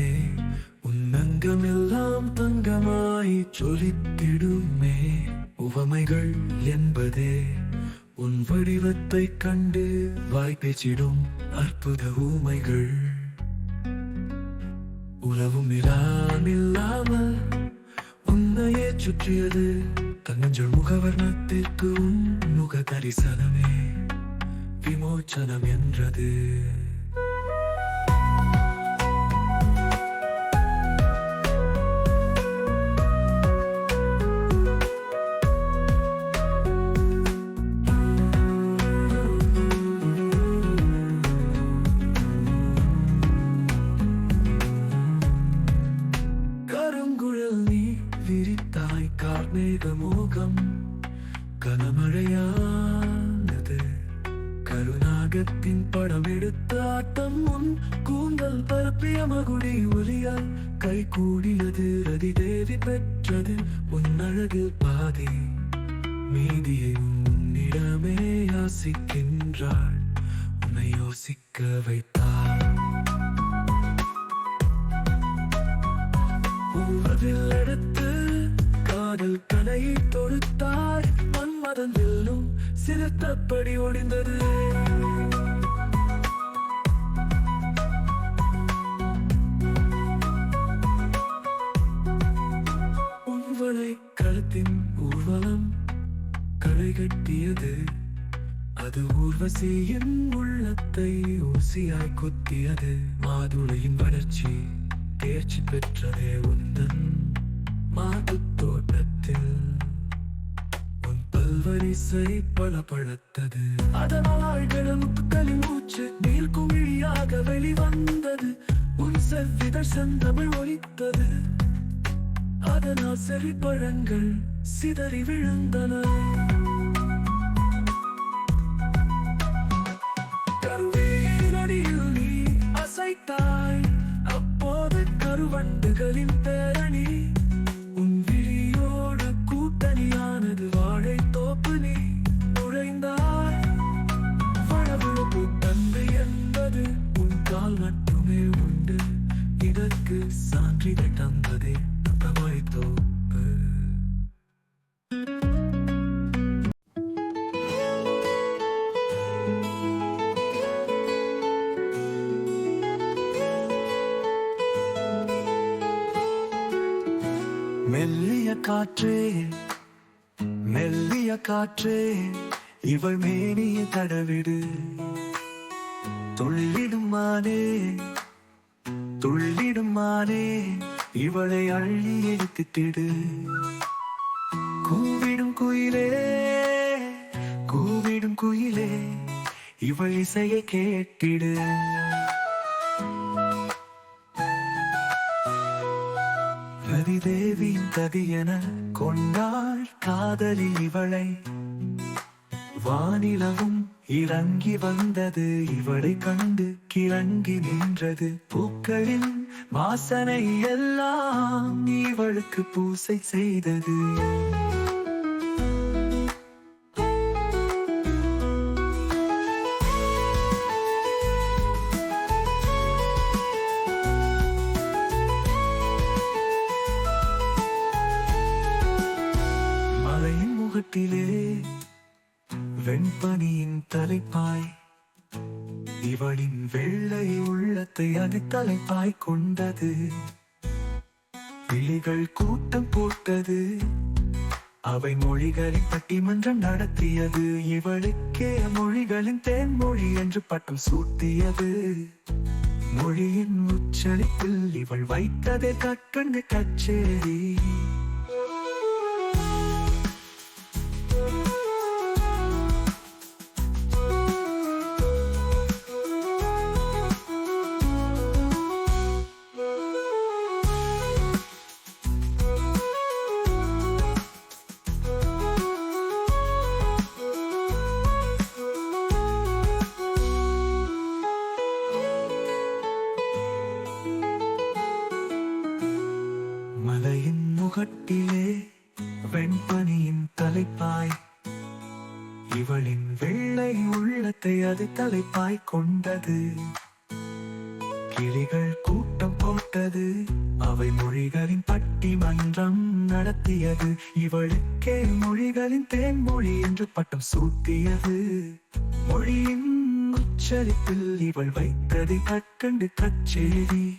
பல்கலைக்கழகமே உன்னங்கமெல்லாம் தங்கமாய் சொலித்திடுமே உவமைகள் என்பதே உன் வடிவத்தை கண்டு வாய்ப்பேச்சிடும் அற்புத ஊமைகள். உறவும் இல்லாமல் உன்னையே சுற்றியது தன்னஞ்சல் முகவர்ணத்திற்கு உன் முக தரிசனமே விமோச்சனம் என்றது. கார்மேக கனமழையானது. கருணாகத்தின் படம் எடுத்த ஆட்டம் முன் கூந்தல் பரப்பிய மகுடி ஒலியால் கை கூடியது ரதிதேவி பெற்றது உன்னழகு பாதி. மீதியை உன்னிடமே யாசிக்கின்றாள் உன்னை யோசிக்க வைத்தாள். உறவில் எடுத்து காதல் கனையை தொடுத்தார் மன்மதன் வெல்லும் சிறுத்தப்படி ஒடிந்தது. உன்வளை கழுத்தின் ஊர்வலம் களை கட்டியது. அது ஊர்வசியின் உள்ளத்தை ஊசியாய் குத்தியது. மாதுளையின் வளர்ச்சி தேர்ச்சி பெற்றதே உந்தன் மீசை பல பழத்தது. அதனால் கிழமுத்துக்களி மூச்சு நீர் குமிழியாக வெளிவந்தது. உன் செவ்விதழ் செந்தமிழ் ஒலித்தது. அதனால் செறிப்பழங்கள் சிதறி விழுந்தன. இதற்கு சான்றிதழ் தந்ததே தவறை தோப்பு மெல்லிய காற்றே மெல்லிய காற்றே இவள் மேனிய தடவிடு துள்ளிடும் மானே துள்ளிடும் மானே இவளை அள்ளி எடுத்துட்டிடு கூவிடும் குயிலே கூவிடும் குயிலே இவள் இசையை கேட்டிடு. ரதிதேவியின் கதியென கொண்டாள் காதலி இவளை. வானிலவும் இறங்கி வந்தது இவளை கண்டு கிழங்கி நின்றது பூக்களின் வாசனை எல்லாம் இவளுக்கு பூசை செய்தது. இவளின் வெள்ளை உள்ளத்தை அது தலைப்பாய் கொண்டது. கிளிகள் கூட்டம் போட்டது. அவை மொழிகளின் பட்டிமன்றம் நடத்தியது. இவளுக்கே மொழிகளின் தேன்மொழி என்று பட்டம் சூட்டியது. மொழியின் உச்சரிப்பில் இவள் வைத்ததே கற்கண்டு கச்சேரி. மலையின் வெண்பனியின் தலைப்பாய் இவளின் வெள்ளை உள்ளத்தை அது தலைப்பாய் கொண்டது. கிளிகள் கூட்டம் போட்டது அவை மொழிகளின் பட்டி மன்றம் நடத்தியது. இவளுக்கே மொழிகளின் தேன்மொழி என்று பட்டம் சூட்டியது. மொழியின் உச்சரிப்பில் இவள் வைத்தது கற்கண்டு கச்சேரி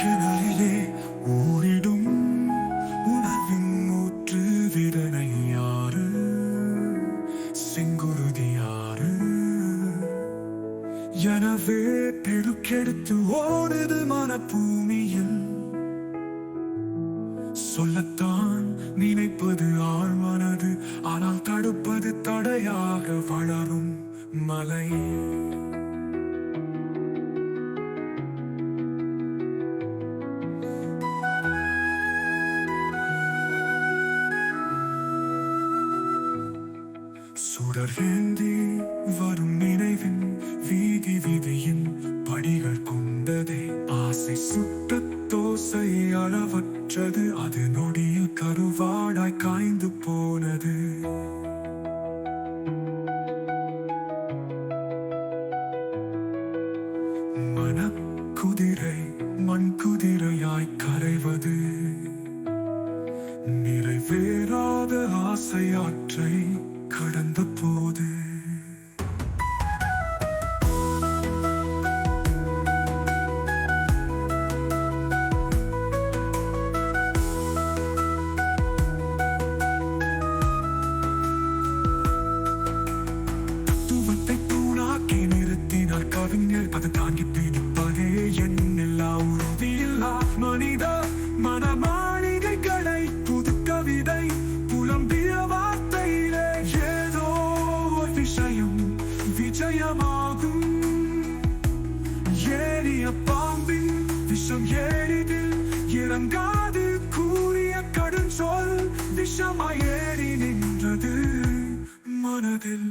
கிணறிலே ஊரிடும் உணவின் ஊற்று விதனை யாரு செங்குருதி யாரு எனவே பெருக்கெடுத்து ஓடுது மனப்பூமியில். சொல்லத்தான் நினைப்பது ஆழ்மனது ஆனால் தடுப்பது தடையாக வளரும் மலை. வேறாத ஆசையாற்றை கடந்த போது விஷமாய் ஏறி நின்றது மனதில்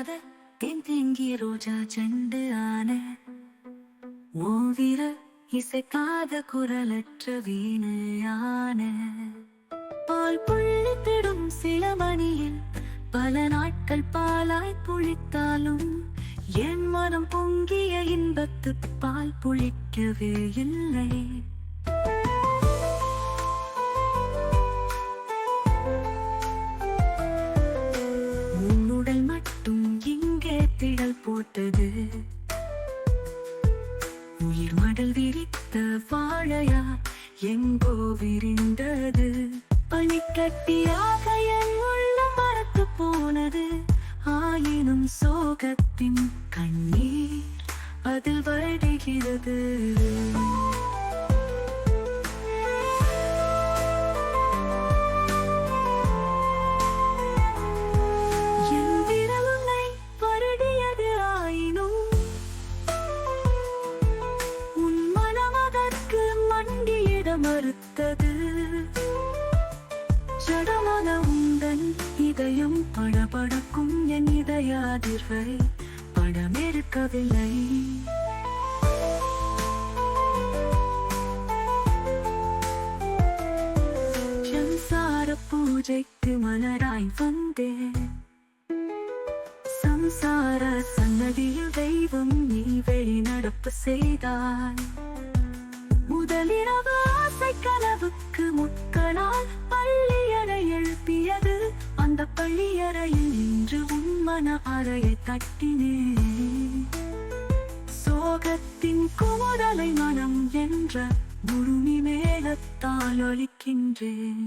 உண்டிடாத தென் ரோஜா செண்டு ஆன ஓவிர இசைக்காத குரலற்ற வீணையான பால் புள்ளித்திடும் சில மணியில் பல நாட்கள் பாலாய் புளித்தாலும் என் மனம் பொங்கிய இன்பத்து பால் புளிக்கவே இல்லை. விட்டது. உயிர் மடல் விரித்த வாழையா எங்கோ விரிந்தது. பனிக்கட்டியாக என் உள்ளம் மறத்து போனது. ஆயினும் சோகத்தின் கண்ணீர் அதில் வருடுகிறது படமெடுக்கவில்லை சம்சார பூஜைக்கு மலராய் வந்தேன் சம்சார சன்னதியில் தெய்வம் நீ வெளிநடப்பு செய்தாய் முதலிரவு ஆசை கனவுக்கு முக்கனால் பள்ளியறை எழுப்பியது அந்த பள்ளியறையில் நின்று உன் மன அறையை தட்டினேன் சோகத்தின் கோடலை மனம் என்ற முழுமி மேலத்தால் ஒழிக்கின்றேன்